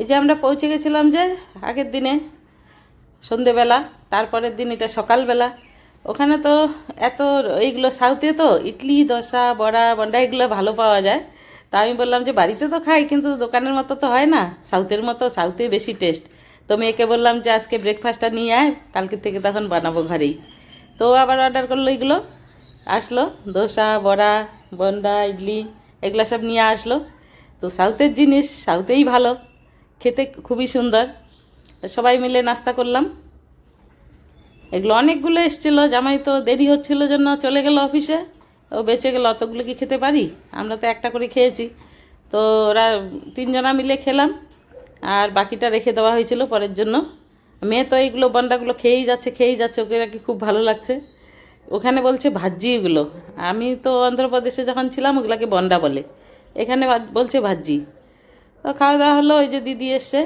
এই যে আমরা পৌঁছে গেছিলাম যে আগের দিনে সন্ধেবেলা, তারপরের দিন এটা সকালবেলা। ওখানে তো এত এইগুলো সাউথে তো ইডলি, দোসা, বড়া, বন্ডা এগুলো ভালো পাওয়া যায়। তা আমি বললাম যে বাড়িতে তো খাই, কিন্তু দোকানের মতো তো হয় না। সাউথের মতো সাউথে বেশি টেস্ট তো মেয়েকে বললাম যে আজকে ব্রেকফাস্টটা নিয়ে আয়, কালকে থেকে তখন বানাবো ঘরেই। তো আবার অর্ডার করল এগুলো। আসলো, দোসা, বড়া, বন্ডা, ইডলি, এগুলো সব নিয়ে আসলো। তো সাউথের জিনিস সাউথেই ভালো। খেতে খুবই সুন্দর। সবাই মিলে নাস্তা করলাম। এগুলো অনেকগুলো এসেছিল, জামাই তো দেরি হচ্ছিল জন্য চলে গেল অফিসে। ও বেঁচে গেল, অতগুলো কি খেতে পারি? আমরা তো একটা করে খেয়েছি। তো ওরা তিনজনা মিলে খেলাম, আর বাকিটা রেখে দেওয়া হয়েছিল পরের জন্য। মেয়ে তো এইগুলো বন্ডাগুলো খেয়েই যাচ্ছে খেয়েই যাচ্ছে, ওকে নাকি খুব ভালো লাগছে। ওখানে বলছে ভাজি এগুলো। আমি তো অন্ধ্রপ্রদেশে যখন ছিলাম, ওগুলাকে বন্ডা বলে। এখানে বলছে ভাজি। তো খাওয়া দাওয়া হলো, ওই যে দিদি এসছে।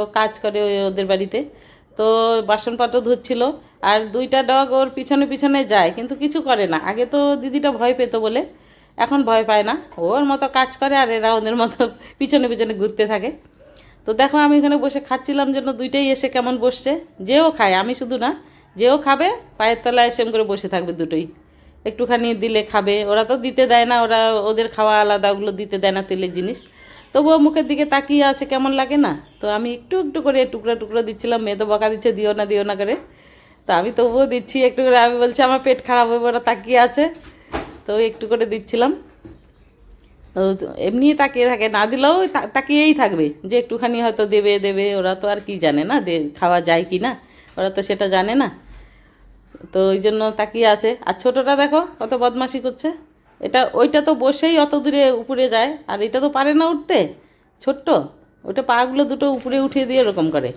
ও কাজ করে ওই ওদের বাড়িতে। তো বাসনপত্র ধুচ্ছিল, আর দুইটা ডগ ওর পিছনে পিছনে যায়, কিন্তু কিছু করে না। আগে তো দিদিটা ভয় পেত বলে, এখন ভয় পায় না। ওর মতো কাজ করে, আর এরা ওদের মতো পিছনে পিছনে ঘুরতে থাকে। তো দেখো, আমি এখানে বসে খাচ্ছিলাম জন্য দুইটাই এসে কেমন বসছে। যেও খায়, আমি শুধু না, যেও খাবে, পায়ের তলায় সেম করে বসে থাকবে দুটোই। একটুখানি দিলে খাবে। ওরা তো দিতে দেয় না, ওরা ওদের খাওয়া আলাদা, ওগুলো দিতে দেয় না তেলের জিনিস। তবুও মুখের দিকে তাকিয়ে আছে, কেমন লাগে না? তো আমি একটু একটু করে টুকরো টুকরো দিচ্ছিলাম, মেয়ে তো বকা দিচ্ছে, দিও না দিও না করে। তো আমি তবুও দিচ্ছি একটু করে, আমি বলছি আমার পেট খারাপ হবে ওরা তাকিয়ে আছে। তো একটু করে দিচ্ছিলাম। তো এমনি তাকিয়ে থাকে, না দিলেও তাকিয়েই থাকবে। যে একটুখানি হয়তো দেবে দেবে, ওরা তো আর কি জানে না, দে, খাওয়া যায় কি না? ওরা তো সেটা জানে না। তো ওই জন্য তাকিয়ে আছে। আর ছোটোটা দেখো, কত বদমাশি করছে। এটা, ওইটা তো বসেই অত দূরে উপরে যায়। আর এটা তো পারে না উঠতে। ছোট্ট। ওটা পাগুলো দুটো উপরে উঠিয়ে দিয়ে এরকম করে।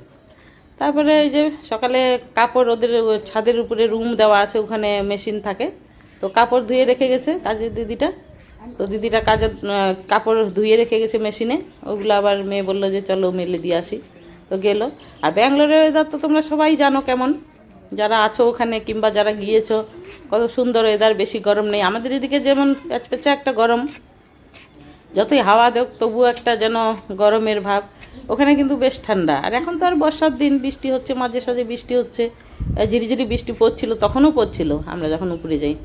তারপরে এই যে সকালে কাপড় ওদের ছাদের উপরে রুম দেওয়া আছে, ওখানে মেশিন থাকে। তো কাপড় ধুয়ে রেখে গেছে কাজের দিদিটা। তো দিদিটা কাজের কাপড় ধুয়ে রেখে গেছে মেশিনে। ওগুলো আবার মেয়ে বলল যে, চলো মেলে দিয়ে আসি। তো গেলো। আর ব্যাঙ্গালোরের ওয়েদার তো তোমরা সবাই জানো কেমন। যারা আছো ওখানে কিংবা যারা গিয়েছো, কত সুন্দর ওয়েদার বেশি গরম নেই। আমাদের এদিকে যেমন প্যাচপেচা একটা গরম, যতই হাওয়া দেখ তবুও একটা যেন গরমের ভাব। ওখানে কিন্তু বেশ ঠান্ডা। আর এখন তো আর বর্ষার দিন, বৃষ্টি হচ্ছে, মাঝে সাঝে বৃষ্টি হচ্ছে। ঝিরিঝিরি বৃষ্টি পড়ছিল, তখনও পড়ছিল, আমরা যখন উপরে যাই।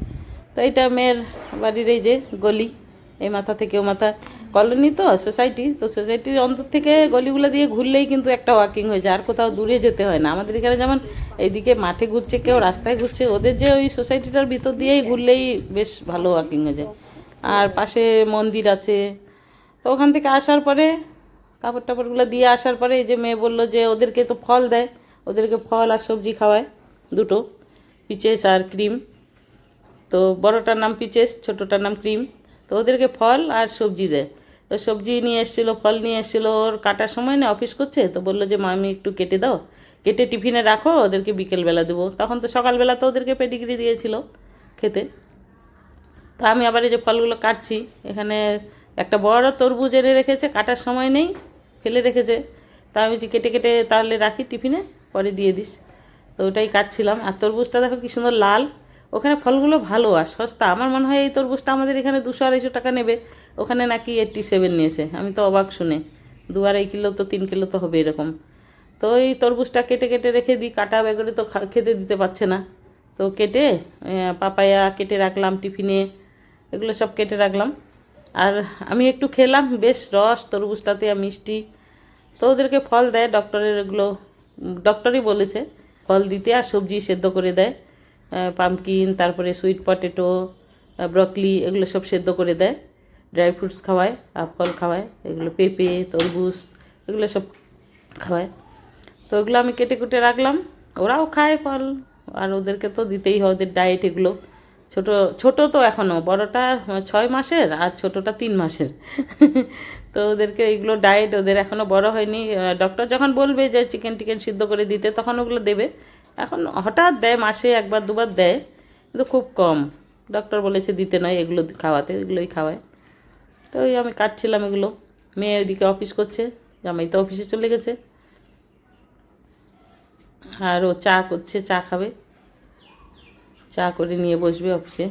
তো এটা মেয়ের বাড়ির এই যে গলি, এই মাথা থেকে ও মাথা। কলোনি তো সোসাইটি তো সোসাইটির অন্তর থেকে গলিগুলো দিয়ে ঘুরলেই কিন্তু একটা ওয়াকিং হয়ে যায়, আর কোথাও দূরে যেতে হয় না। আমাদের এখানে যেমন এইদিকে মাঠে ঘুরছে, কেউ রাস্তায় ঘুরছে, ওদের যে ওই সোসাইটিটার ভিতর দিয়েই ঘুরলেই বেশ ভালো ওয়াকিং হয়ে যায়। আর পাশে মন্দির আছে, তো ওখান থেকে আসার পরে কাপড় টাপড়গুলো দিয়ে আসার পরে এই যে মেয়ে বলল যে ওদেরকে তো ফল দেয়, ওদেরকে ফল আর সবজি খাওয়ায়, দুটো পিচেস আর ক্রিম তো বড়টার নাম পিচেস ছোটোটার নাম ক্রিম তো ওদেরকে ফল আর সবজি দেয়। তো সবজি নিয়ে এসেছিল, ফল নিয়ে এসেছিল, ওর কাটার সময় না অফিস করছে, তো বলল যে, মামি, একটু কেটে দাও, কেটে টিফিনে রাখো, ওদেরকে বিকেলবেলা দেবো। তখন তো সকালবেলা তো ওদেরকে পেডিগ্রি দিয়েছিল খেতে। তো আমি আবার এই যে ফলগুলো কাটছি, এখানে একটা বড় তরমুজ এনে রেখেছে, কাটার সময় নেই, ফেলে রেখেছে। তা আমি যে কেটে কেটে তাহলে রাখি টিফিনে, পরে দিয়ে দিস। তো ওটাই কাটছিলাম। আর তরমুজটা দেখো কি সুন্দর লাল, ওখানে ফলগুলো ভালো আর সস্তা। আমার মনে হয় এই তরমুজটা আমাদের এখানে দুশো আড়াইশো টাকা নেবে। ওখানে নাকি এইটটি সেভেন নিয়েছে। আমি তো অবাক শুনে। দু আড়াই কিলো তো তিন কিলো তো হবে এরকম। তো এই তরমুজটা কেটে কেটে রেখে দিই। কাটা বেগরে তো খেতে দিতে পারছে না। তো কেটে পাপায়া কেটে রাখলাম টিফিনে। এগুলো সব কেটে রাখলাম। আর আমি একটু খেলাম। বেশ রস, তরমুজটাতে মিষ্টি। তো ওদেরকে ফল দেয়। ডক্টরের এগুলো, ডক্টরই বলেছে, ফল দিতে আর সবজি সেদ্ধ করে দেয়। পামকিন, তারপরে সুইট পটেটো ব্রকলি এগুলো সব সেদ্ধ করে দেয়। ড্রাই ফ্রুটস খাওয়ায় ফল খাওয়ায়, এগুলো পেঁপে, তরমুজ, এগুলো সব খাওয়ায়। তো ওগুলো আমি কেটে কুটে রাখলাম, ওরাও খায় ফল, আর ওদেরকে তো দিতেই হয়, ওদের ডায়েট এগুলো। ছোট ছোট তো এখনও বড়টা ছয় মাসের আর ছোটটা তিন মাসের। তো ওদেরকে এগুলো ডায়েট ওদের এখনও বড় হয়নি। ডক্টর যখন বলবে যে চিকেন টিকেন সিদ্ধ করে দিতে, তখন ওগুলো দেবে। এখন হঠাৎ দেয়, মাসে একবার, দুবার দেয়, কিন্তু খুব কম। ডক্টর বলেছে দিতে নয়, এগুলো খাওয়াতে, এগুলোই খাওয়ায়। তো ওই আমি কাটছিলাম এগুলো। মেয়ে ওইদিকে অফিস করছে, জামাই তো অফিসে চলে গেছে। আর ও চা করছে, চা খাবে। চা করে নিয়ে বসবে অফিসে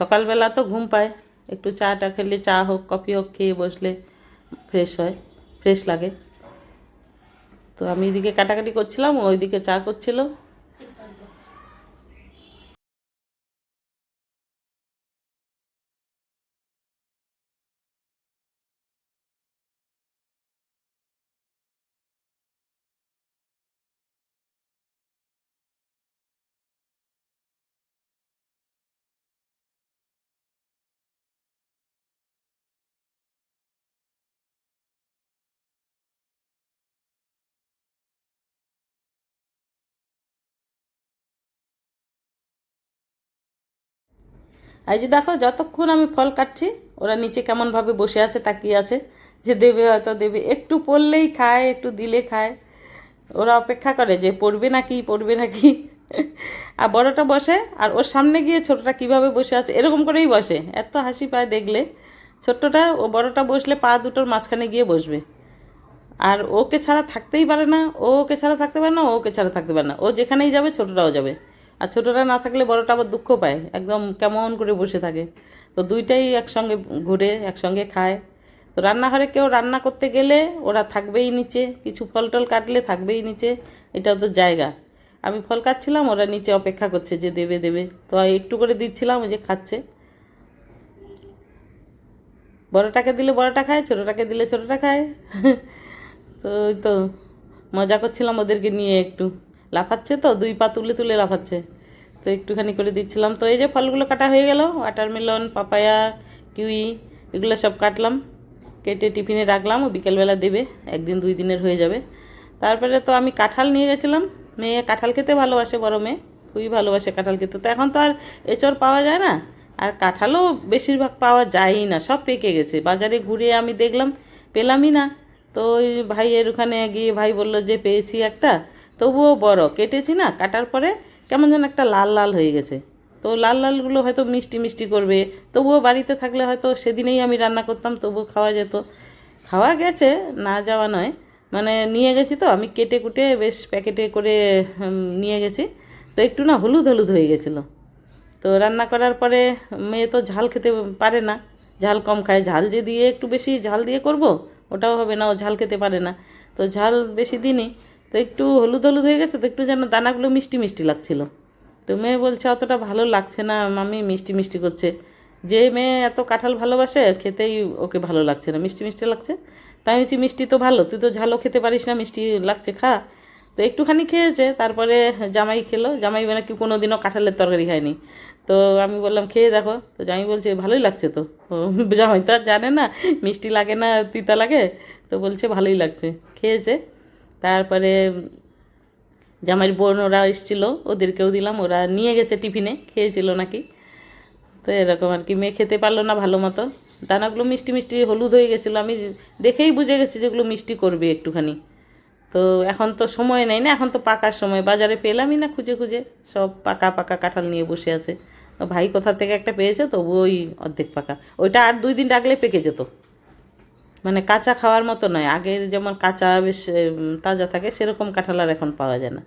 সকালবেলা তো ঘুম পায়, একটু চাটা খেলে, চা হোক কফি হোক, খেয়ে বসলে ফ্রেশ হয় ফ্রেশ লাগে। তো আমি এদিকে কাটাকাটি করছিলাম ওইদিকে চা করছিল। এই যে দেখো, যতক্ষণ আমি ফল কাটছি, ওরা নিচে কেমনভাবে বসে আছে, তাকিয়ে আছে। যে দেবে হয়তো দেবে, একটু পড়লেই খায়, একটু দিলে খায়। ওরা অপেক্ষা করে যে পড়বে নাকি পড়বে নাকি। আর বড়টা বসে, আর ওর সামনে গিয়ে ছোটটা কীভাবে বসে আছে, এরকম করেই বসে। এত হাসি পায় দেখলে। ছোট্টটা ও বড়টা বসলে পা দুটোর মাঝখানে গিয়ে বসবে। আর ওকে ছাড়া থাকতেই পারে না ও ওকে ছাড়া থাকতে পারে না ও ওকে ছাড়া থাকতে পারে না। ও যেখানেই যাবে, ছোটটাও যাবে। আর ছোটটা না থাকলে বড়টা আবার দুঃখ পায়। একদম কেমন করে বসে থাকে। তো দুইটাই একসঙ্গে ঘুরে, একসঙ্গে খায়। তো রান্নাঘরে কেউ রান্না করতে গেলে ওরা থাকবেই নিচে। কিছু ফল টল কাটলে থাকবেই নিচে। এটা ওদের জায়গা। আমি ফল কাটছিলাম, ওরা নিচে অপেক্ষা করছে যে দেবে দেবে। তো একটু করে দিচ্ছিলাম যে খাচ্ছে। বড়টাকে দিলে বড়টা খায়, ছোটোটাকে দিলে ছোটোটা খায়। তো ওই তো মজা করছিলাম ওদেরকে নিয়ে একটু। লাফাচ্ছে তো, দুই পা তুলে তুলে লাফাচ্ছে। তো একটুখানি করে দিচ্ছিলাম। তো এই যে ফলগুলো কাটা হয়ে গেল ওয়াটারমেলন পাপায়া কিউই এগুলো সব কাটলাম। কেটে টিফিনে রাখলাম, ও বিকেলবেলা দেবে, একদিন দুই দিনের হয়ে যাবে। তারপরে তো আমি কাঁঠাল নিয়ে গেছিলাম। মেয়ে কাঁঠাল খেতে ভালোবাসে, বড় মেয়ে। খুবই ভালোবাসে কাঁঠাল খেতে। তো এখন তো আর এচর পাওয়া যায় না। আর কাঁঠালও বেশিরভাগ পাওয়া যায়ই না, সব পেকে গেছে। বাজারে ঘুরে আমি দেখলাম, পেলামই না। তো ওই ভাইয়ের ওখানে গিয়ে ভাই বলল যে, পেয়েছি একটা। তবুও বড়, কেটেছি না, কাটার পরে কেমন যেন একটা লাল লাল হয়ে গেছে। তো লাল লালগুলো হয়তো মিষ্টি মিষ্টি করবে, তবুও বাড়িতে থাকলে হয়তো সেদিনেই আমি রান্না করতাম, তবুও খাওয়া যেত। খাওয়া গেছে, না যাওয়া নয় মানে নিয়ে গেছি তো, আমি কেটে কুটে বেশ প্যাকেটে করে নিয়ে গেছি। তো একটু না হলুদ হলুদ হয়ে গেছিল। তো রান্না করার পরে মেয়ে তো ঝাল খেতে পারে না, ঝাল কম খায়, ঝাল যে দিয়ে একটু বেশি ঝাল দিয়ে করব, ওটাও হবে না, ও ঝাল খেতে পারে না। তো ঝাল বেশি দিনই তো একটু হলুদ হলুদ হয়ে গেছে, তো একটু যেন দানাগুলো মিষ্টি মিষ্টি লাগছিল। তো মেয়ে বলছে, অতটা ভালো লাগছে না মামি মিষ্টি মিষ্টি করছে। যে মেয়ে এত কাঁঠাল ভালোবাসে, খেতেই ওকে ভালো লাগছে না, মিষ্টি মিষ্টি লাগছে। তাই বলছি, মিষ্টি তো ভালো, তুই তো ঝালও খেতে পারিস না, মিষ্টি লাগছে, খা। তো একটুখানি খেয়েছে, তারপরে জামাই খেলো। জামাই মানে কি কোনো দিনও কাঁঠালের তরকারি খায়নি। তো আমি বললাম, খেয়ে দেখো। তো জামাই বলছে, ভালোই লাগছে তো। জামাই তো আর জানে না, মিষ্টি লাগে না, তিতা লাগে। তো বলছে, ভালোই লাগছে। খেয়েছে। তারপরে জামাইয়ের বোন ওরা এসেছিল, ওদেরকেও দিলাম, ওরা নিয়ে গেছে টিফিনে, খেয়েছিল নাকি। তো এরকম আর কি, মেয়ে খেতে পারল না ভালো মতো। দানাগুলো মিষ্টি মিষ্টি হলুদ হয়ে গেছিল, আমি দেখেই বুঝে গেছি যেগুলো মিষ্টি করবে একটুখানি। তো এখন তো সময় নেই না, এখন তো পাকার সময়। বাজারে পেলামই না খুঁজে খুঁজে, সব পাকা পাকা কাঁঠাল নিয়ে বসে আছে। ভাই কোথা থেকে একটা পেয়েছে তো ওই অর্ধেক পাকা। ওইটা আর দুই দিন রাখলে পেকে যেত। মানে কাঁচা খাওয়ার মতো নয়। আগের যেমন কাঁচা বেশ তাজা থাকে, সেরকম কাঁঠাল আর এখন পাওয়া যায় না।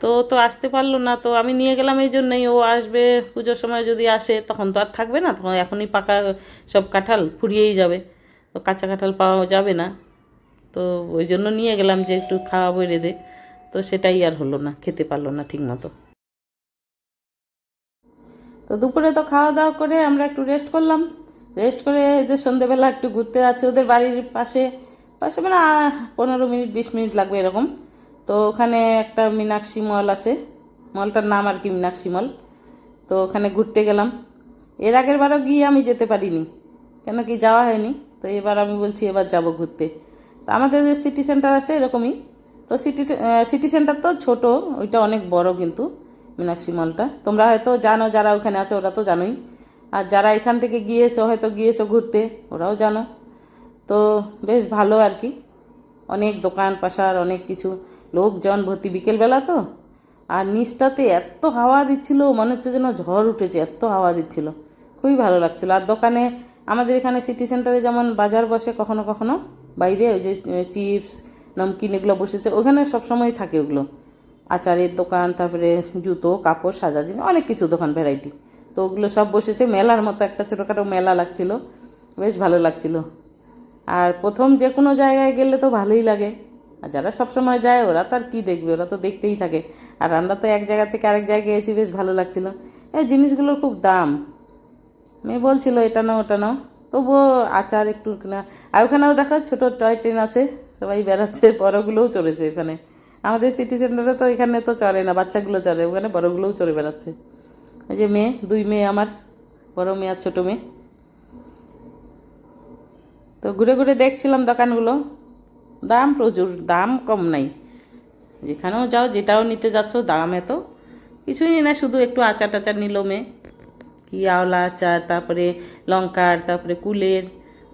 তো তো আসতে পারল না। তো আমি নিয়ে গেলাম এই জন্যই। ও আসবে, পুজোর সময় যদি আসে, তখন তো আর থাকবে না। তখন এখনই পাকা সব কাঁঠাল ফুরিয়েই যাবে। তো কাঁচা কাঁঠাল পাওয়া যাবে না। তো ওই জন্য নিয়ে গেলাম যে একটু খাওয়াবো রেঁধে তো সেটাই আর হলো না, খেতে পারল না ঠিক মতো তো দুপুরে তো খাওয়া দাওয়া করে আমরা একটু রেস্ট করলাম। রেস্ট করে এদের সন্ধেবেলা একটু ঘুরতে যাচ্ছে। ওদের বাড়ির পাশে পাশে মানে পনেরো মিনিট, বিশ মিনিট লাগবে এরকম। তো ওখানে একটা মীনাক্ষী মল আছে। মলটার নাম আর কি মীনাক্ষী মল। তো ওখানে ঘুরতে গেলাম। এর আগের বারও গিয়ে আমি যেতে পারিনি। কেন কি যাওয়া হয়নি। তো এবার আমি বলছি এবার যাব ঘুরতে। তো আমাদের যে সিটি সেন্টার আছে এরকমই। তো সিটি সিটি সেন্টার তো ছোট, ওইটা অনেক বড় কিন্তু মীনাক্ষী মলটা। তোমরা হয়তো জানো যারা ওখানে আছে, ওরা তো জানোই। আর যারা এখান থেকে গিয়েছো, হয়তো গিয়েছো ঘুরতে, ওরাও জানো। তো বেশ ভালো আর কি। অনেক দোকান পাশার, অনেক কিছু। লোকজন, ভর্তি বিকেলবেলা তো। আর নিচটাতে এত হাওয়া দিচ্ছিল, মনে হচ্ছে যেন ঝড় উঠেছে, এত হাওয়া দিচ্ছিল। খুবই ভালো লাগছিল। আর দোকানে, আমাদের এখানে সিটি সেন্টারে যেমন বাজার বসে কখনো কখনো, বাইরে ওই যে চিপস নমকিন এগুলো বসেছে, ওখানে সবসময় থাকে ওগুলো। আচারের দোকান, তারপরে জুতো, কাপড়, সাজা, জিনিস, অনেক কিছু দোকান ভ্যারাইটি তো ওগুলো সব বসেছে। মেলার মতো একটা ছোটোখাটো মেলা লাগছিল। বেশ ভালো লাগছিল। আর প্রথম যে কোনো জায়গায় গেলে তো ভালোই লাগে। আর যারা সবসময় যায়, ওরা তো আর কী দেখবে? ওরা তো দেখতেই থাকে। আর আমরা তো এক জায়গা থেকে আরেক জায়গায় গেছি, বেশ ভালো লাগছিল। এই জিনিসগুলোর খুব দাম। মেয়ে বলছিল, এটা নাও, ওটা নাও। তবুও আচার একটু না। আর ওখানেও দেখা, ছোটো টয় ট্রেন আছে, সবাই বেড়াচ্ছে, বড়গুলোও চড়েছে এখানে। আমাদের সিটি সেন্টারে তো এখানে তো চড়ে না, বাচ্চাগুলো চড়ে, ওখানে বড়োগুলোও চড়ে বেড়াচ্ছে। এই যে মেয়ে, দুই মেয়ে আমার, বড় মেয়ে আর ছোটো মেয়ে। তো ঘুরে ঘুরে দেখছিলাম দোকানগুলো। দাম প্রচুর, দাম কম নাই। যেখানেও যাও, যেটাও নিতে যাচ্ছ, দাম এত। কিছুই না শুধু একটু আচার টাচার নিল মেয়ে। কি আওলা আচার, তারপরে লঙ্কার, তারপরে কুলের।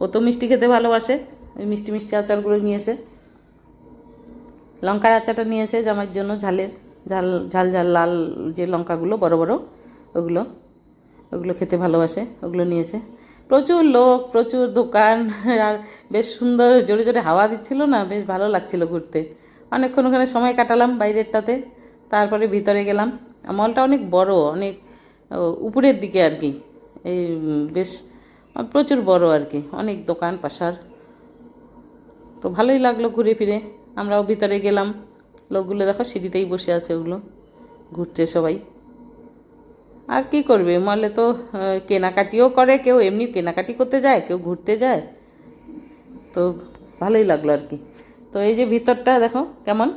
ও তো মিষ্টি খেতে ভালোবাসে, ওই মিষ্টি মিষ্টি আচারগুলো নিয়েছে। লঙ্কার আচারটা নিয়েছে জামাইয়ের জন্য, ঝালের। ঝাল ঝাল ঝাল, লাল যে লঙ্কাগুলো, বড় বড়। ওগুলো ওগুলো খেতে ভালোবাসে, ওগুলো নিয়েছে। প্রচুর লোক, প্রচুর দোকান, আর বেশ সুন্দর, জোরে জোরে হাওয়া দিচ্ছিল না, বেশ ভালো লাগছিল ঘুরতে। অনেকক্ষণ ওখানে সময় কাটালাম বাইরেরটাতে, তারপরে ভিতরে গেলাম। মলটা অনেক বড়, অনেক উপরের দিকে আর কি। এই বেশ, প্রচুর বড় আর কি, অনেক দোকান, পাশার। তো ভালোই লাগল ঘুরে ফিরে। আমরাও ভিতরে গেলাম। লোকগুলো দেখো সিঁড়িতেই বসে আছে ওগুলো, ঘুরছে সবাই। আর কি করবে? মলে তো কেনাকাটিও করে, কেউ এমনি কেনাকাটি করতে যায়, কেউ ঘুরতে যায়। তো ভালোই লাগল আর কি। তো এই যে ভিতরটা দেখো কেমন?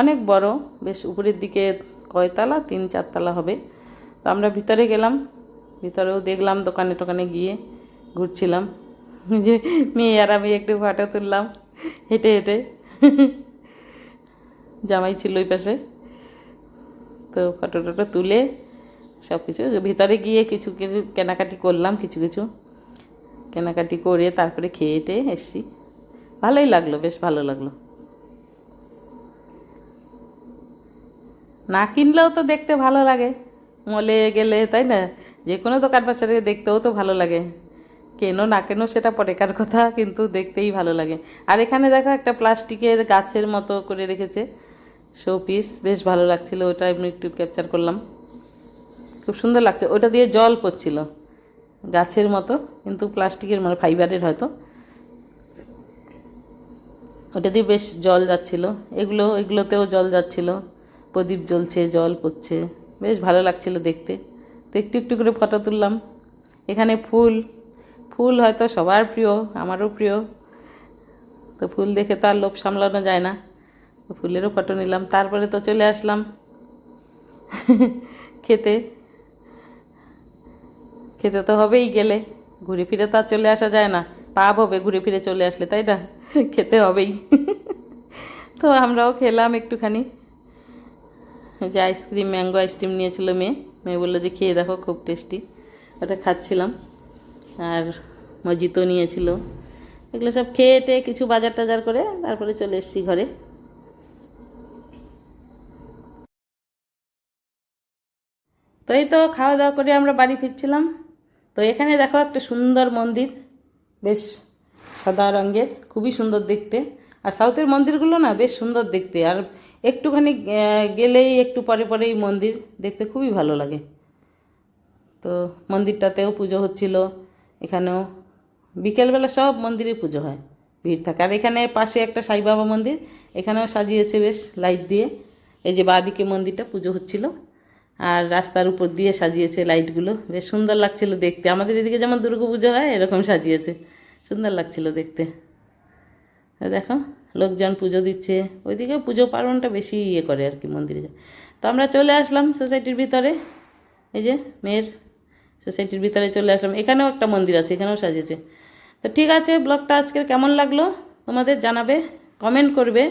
অনেক বড়, বেশ উপরের দিকে কয়তলা, তিন চারতলা হবে। তো আমরা ভিতরে গেলাম, ভিতরেও দেখলাম দোকানে টোকানে গিয়ে ঘুরছিলাম। যে মেয়ে আর আমি একটু ফটো তুললাম, হেঁটে হেঁটে। জামাই ছিল ওই পাশে। তো ফটো টটো তুলে সব কিছু। ভিতরে গিয়ে কিছু কিছু কেনাকাটি করলাম, কিছু কিছু কেনাকাটি করে তারপরে খেয়ে টেয়ে এসছি। ভালোই লাগল, বেশ ভালো লাগল। না কিনলেও তো দেখতে ভালো লাগে। মলে গেলে, তাই না? যে কোনো দোকান পাশারে দেখতেও তো ভালো লাগে। কেন না কেনো সেটা পরেকার কথা, কিন্তু দেখতেই ভালো লাগে। আর এখানে দেখো একটা প্লাস্টিকের গাছের মতো করে রেখেছে। শো পিস বেশ ভালো লাগছিল, ওটা এমনি একটু ক্যাপচার করলাম। খুব সুন্দর লাগছে। ওটা দিয়ে জল পড়ছিল, গাছের মতো, কিন্তু প্লাস্টিকের মানে ফাইবারের হয়তো। ওটা দিয়ে বেশ জল যাচ্ছিল। এগুলো, এগুলোতেও জল যাচ্ছিল। প্রদীপ জ্বলছে, জল পড়ছে। বেশ ভালো লাগছিল দেখতে। তো একটু একটু করে ফটো তুললাম। এখানে ফুল ফুল হয়তো সবার প্রিয়, আমারও প্রিয়। তো ফুল দেখে তো আর লোভ সামলানো যায় না। ফুলেরও ফটো নিলাম। তারপরে তো চলে আসলাম খেতে। খেতে তো হবেই গেলে। ঘুরে ফিরে তো আর চলে আসা যায় না। পাপ হবে ঘুরে ফিরে চলে আসলে, তাই না? খেতে হবেই। তো আমরাও খেলাম একটুখানি। যে আইসক্রিম, ম্যাঙ্গো আইসক্রিম নিয়েছিল মেয়ে। মেয়ে বলল যে, খেয়ে দেখো, খুব টেস্টি। ওটা খাচ্ছিলাম। আর মজিতো নিয়েছিল। এগুলো সব খেয়ে টেয়ে কিছু বাজার টাজার করে তারপরে চলে এসেছি ঘরে। তো এই তো, খাওয়া দাওয়া করে আমরা বাড়ি ফিরছিলাম। তো এখানে দেখো একটা সুন্দর মন্দির। বেশ সাদা রঙের, খুবই সুন্দর দেখতে। আর সাউথের মন্দিরগুলো না বেশ সুন্দর দেখতে। আর একটুখানি গেলেই একটু পরে পরেই মন্দির দেখতে খুবই ভালো লাগে। তো মন্দিরটাতেও পুজো হচ্ছিল, এখানেও বিকেলবেলা সব মন্দিরে পুজো হয়, ভিড় থাকে। আর এখানে পাশে একটা সাই বাবা মন্দির, এখানেও সাজিয়েছে বেশ লাইট দিয়ে। এই যে বাঁদিকে মন্দিরটা পুজো হচ্ছিল। আর রাস্তার উপর দিয়ে সাজিয়েছে লাইটগুলো। বেশ সুন্দর লাগছিল দেখতে। আমাদের এদিকে যেমন দুর্গা পুজো হয়, এরকম সাজিয়েছে। সুন্দর লাগছিল দেখতে। দেখো, লোকজন পুজো দিচ্ছে। ওইদিকে পুজো পার্বণটা বেশি ইয়ে করে আর কি মন্দিরে তো আমরা চলে আসলাম সোসাইটির ভিতরে। এই যে মেয়ের সোসাইটির ভিতরে চলে আসলাম। এখানেও একটা মন্দির আছে, এখানেও সাজিয়েছে। তো ঠিক আছে, ব্লগটা আজকের কেমন লাগল তোমাদের জানাবে, কমেন্ট করবে।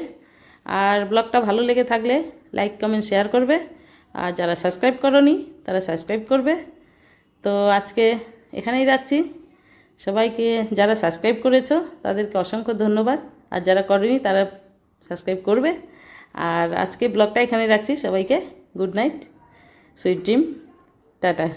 আর ব্লগটা ভালো লেগে থাকলে লাইক, কমেন্ট, শেয়ার করবে। আর যারা সাবস্ক্রাইব করনি, তারা সাবস্ক্রাইব করবে। তো আজকে এখানেই রাখছি। সবাইকে যারা সাবস্ক্রাইব করেছ, তাদেরকে অসংখ্য ধন্যবাদ। আর যারা করেনি, তারা সাবস্ক্রাইব করবে। আর আজকে ব্লগটা এখানে রাখছি। সবাইকে good night, sweet dream, tata.